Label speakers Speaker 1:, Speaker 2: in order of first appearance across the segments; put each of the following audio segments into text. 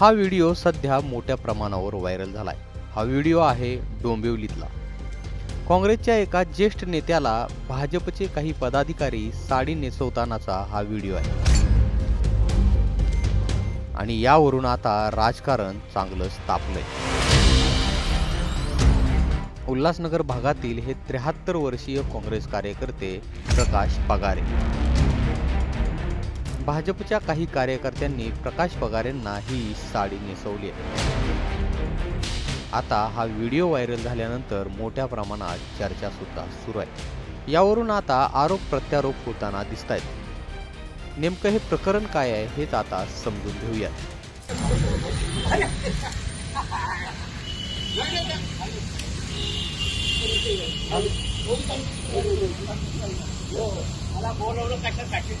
Speaker 1: हा व्हिडिओ सध्या मोठ्या प्रमाणावर व्हायरल झालाय. हा व्हिडिओ आहे डोंबिवलीतला. काँग्रेसच्या एका ज्येष्ठ नेत्याला भाजपचे काही पदाधिकारी साडी नेसवतानाचा हा व्हिडिओ आहे. आणि यावरून आता राजकारण चांगलंच तापलंय. उल्हासनगर भागातील हे त्र्याहत्तर वर्षीय काँग्रेस कार्यकर्ते प्रकाश पगारे. भाजपच्या काही कार्यकर्त्यांनी प्रकाश पगारेंना ही साडी नेसवली आहे. आता हा व्हिडिओ व्हायरल झाल्यानंतर मोठ्या प्रमाणात चर्चा सुद्धा सुरू आहे. यावरून आता आरोप प्रत्यारोप होताना दिसत आहेत नेमकं हे प्रकरण काय आहे हेच आता समजून घेऊयात.
Speaker 2: मला बोलवलं कशासाठी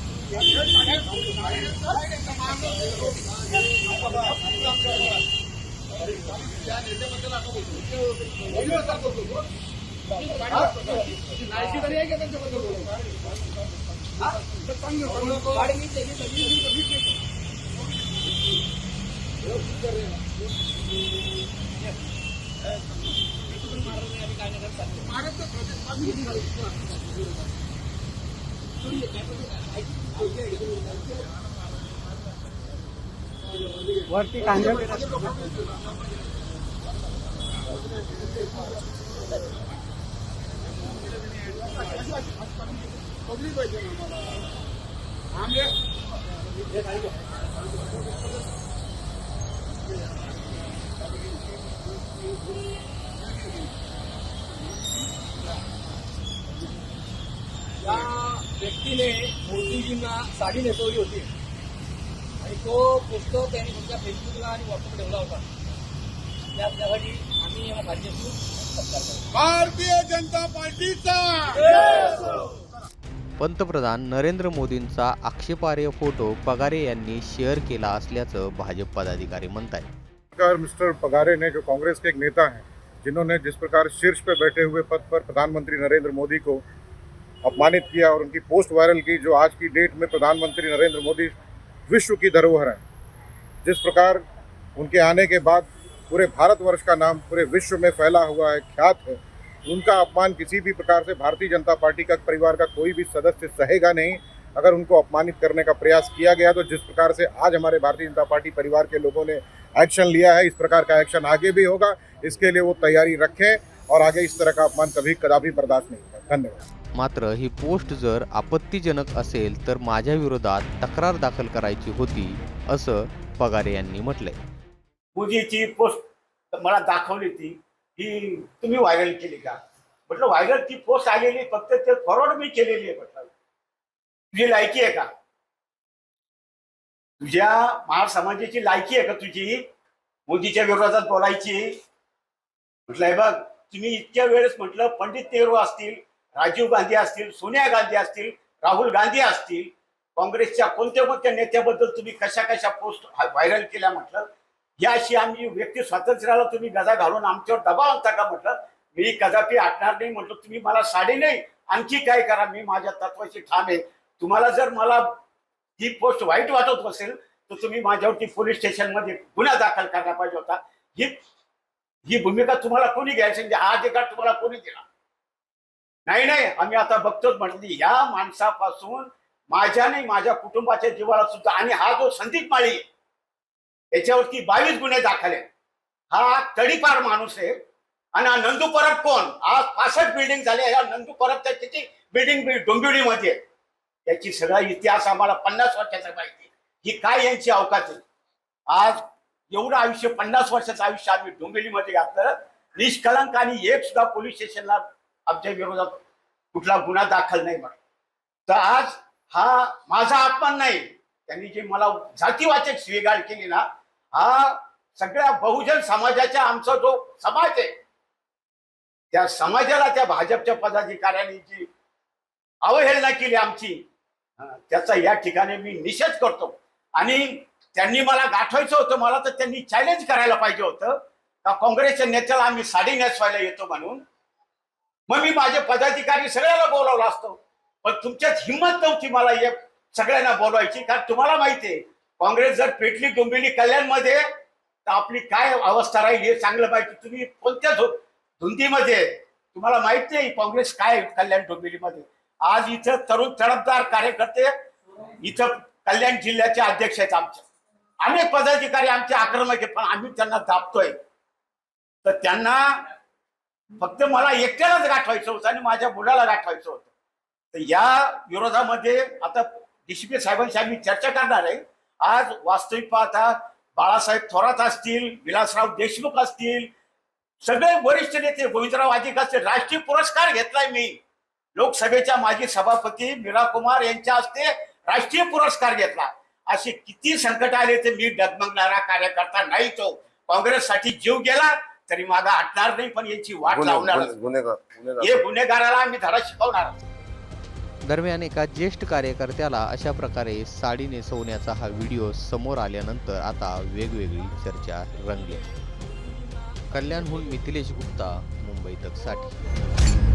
Speaker 2: त्या नेत्याबद्दल आता बोलतो
Speaker 3: नाहीशी नाही आम्ही काय नाही करत. मारत
Speaker 4: वरती कांद्या
Speaker 3: या व्यक्तीने मोदीजींना साडी नेसवली होती. आणि तो पुस्तक त्यांनी तुमच्या फेसबुकला आणि व्हॉट्सअप ठेवला होता. त्या त्यासाठी आम्ही या सत्कार करतो.
Speaker 5: भारतीय जनता पार्टीचा!
Speaker 1: पंतप्रधान नरेंद्र मोदींचा आक्षेपार्ह फोटो पगारे यांनी शेअर केला असल्याचं भाजप पदाधिकारी म्हणतात
Speaker 5: प्रकार मिस्टर पगारे ने जो कांग्रेस के एक नेता हैं जिन्होंने जिस प्रकार शीर्ष पे बैठे हुए पद पर प्रधानमंत्री नरेंद्र मोदी को अपमानित किया और उनकी पोस्ट वायरल की जो आज की डेट में प्रधानमंत्री नरेंद्र मोदी विश्व की धरोहर है। जिस प्रकार उनके आने के बाद पूरे भारतवर्ष का नाम पूरे विश्व में फैला हुआ है, ख्यात है, उनका अपमान किसी भी प्रकार से भारतीय जनता पार्टी का, परिवार का कोई भी सदस्य सहेगा नहीं। अगर उनको अपमानित करने का प्रयास किया गया तो जिस प्रकार से आज हमारे भारतीय जनता पार्टी परिवार के लोगों ने एक्शन लिया है, इस प्रकार का एक्शन आगे भी होगा। इसके लिए वो तैयारी रखें और आगे इस तरह का अपमान कभी, कदापि बर्दाश्त नहीं होगा। धन्यवाद।
Speaker 1: मात्र ही पोस्ट जर आपत्तीजनक असेल तर माझ्या विरोधात तक्रार दाखल करायची होती असं पगारे यांनी म्हटलंय.
Speaker 2: पूजेची पोस्ट मला दाखवली ती ही तुम्ही व्हायरल केली का? म्हटलं व्हायरल ती पोस्ट आलेली फक्त ते फॉरवर्ड मी केलेली आहे म्हटलं. तुझी लायकी आहे का? तुझ्या महार समाजाची लायकी आहे का तुझी? मोदीच्या विरोधात बोलायची. म्हटलं बघ तुम्ही इतक्या वेळेस म्हटलं पंडित नेहरू असतील राजीव गांधी असतील सोनिया गांधी असतील राहुल गांधी असतील काँग्रेसच्या कोणत्या कोणत्या नेत्याबद्दल तुम्ही कशा कशा पोस्ट व्हायरल केल्या म्हटलं? याशी आम्ही व्यक्ती स्वातंत्र्याला तुम्ही गजा घालून आमच्यावर दबाव आणता का म्हटलं? मी कदापि आटणार नाही म्हटलं. तुम्ही मला साडी नाही आणखी काय करा? मी माझ्या तत्वाची ठाम आहे. तुम्हाला जर मला ही पोस्ट वाईट वाटत असेल तर तुम्ही माझ्यावरती पोलीस स्टेशनमध्ये गुन्हा दाखल करायला पाहिजे होता. ही ही भूमिका तुम्हाला कोणी घ्यायची? म्हणजे हा अधिकार तुम्हाला कोणी दिला? नाही नाही आम्ही आता बघतोच म्हटली या माणसापासून माझ्या नाही माझ्या कुटुंबाच्या जीवाला सुद्धा आणि हा जो संदीप माळी याच्यावरती बावीस गुन्हे दाखल आहेत. हा तडीपार माणूस आहे. आणि हा नंदू परब कोण? आज पासष्ट बिल्डिंग झाले या नंदू परबच्या किती बिल्डिंग डोंबिवलीमध्ये त्याची सगळा इतिहास आम्हाला पन्नास वर्षाचा माहिती ही काय यांची अवकाश आहे? आज एवढं आयुष्य पन्नास वर्षाचं आयुष्य आम्ही डोंबिवलीमध्ये घातलं. निष्कलंक आणि एक सुद्धा पोलीस स्टेशनला आमच्या विरोधात कुठला गुन्हा दाखल नाही म्हणून तर आज हा माझा अपमान नाही. त्यांनी जे मला जातीवाचक स्वीकार केली ना हा सगळ्या बहुजन समाजाचा आमचा जो समाज आहे त्या समाजाला त्या भाजपच्या पदाधिकाऱ्यांनी जी अवहेलना केली आमची त्याचा या ठिकाणी मी निषेध करतो. आणि त्यांनी मला गाठवायचं होतं मला तर त्यांनी चॅलेंज करायला पाहिजे होतं. का काँग्रेसच्या नेत्याला आम्ही साडी नेसवायला येतो म्हणून मग मी माझे पदाधिकारी सगळ्याला बोलावलं असतो. पण तुमच्यात हिंमत नव्हती मला या सगळ्यांना बोलवायची कारण तुम्हाला माहिती आहे काँग्रेस जर पेटली डोंबिवली कल्याणमध्ये तर आपली काय अवस्था राहील हे चांगलं माहिती तुम्ही कोणत्या धु- धुंदीमध्ये तुम्हाला माहीत नाही काँग्रेस काय आहे कल्याण डोंबिवलीमध्ये? आज इथं तरुण तडफदार कार्यकर्ते इथं कल्याण जिल्ह्याचे अध्यक्ष आहेत आमचे. अनेक पदाधिकारी आमचे आक्रमक आहेत पण आम्ही त्यांना दाबतोय. तर त्यांना फक्त मला एकट्यालाच गाठवायचं होतं आणि माझ्या मुलाला गाठवायचं होतं. तर या विरोधामध्ये आता डीसीपी साहेबांशी आम्ही चर्चा करणार आहे. आज वास्तविक पाहता बाळासाहेब थोरात असतील विलासराव देशमुख असतील सगळे वरिष्ठ नेते गोविंदराव आजिक असतील राष्ट्रीय पुरस्कार घेतलाय मी. लोकसभेच्या माजी सभापती मीरा कुमार यांच्या हस्ते राष्ट्रीय पुरस्कार घेतला. असे किती संकट आले ते मी डगमगणारा कार्यकर्ता नाही तो. काँग्रेससाठी जीव गेला तरी मागा हटणार नाही पण यांची वाट लावणार. हे गुन्हेगाराला आम्ही धडा शिकवणार
Speaker 1: दरम्यान एका ज्येष्ठ कार्यकर्त्याला अशा प्रकारे साडी नेसवण्याचा हा व्हिडिओ समोर आल्यानंतर आता वेगवेगळी चर्चा रंगली. कल्याणहून मिथिलेश गुप्ता मुंबई तकसाठी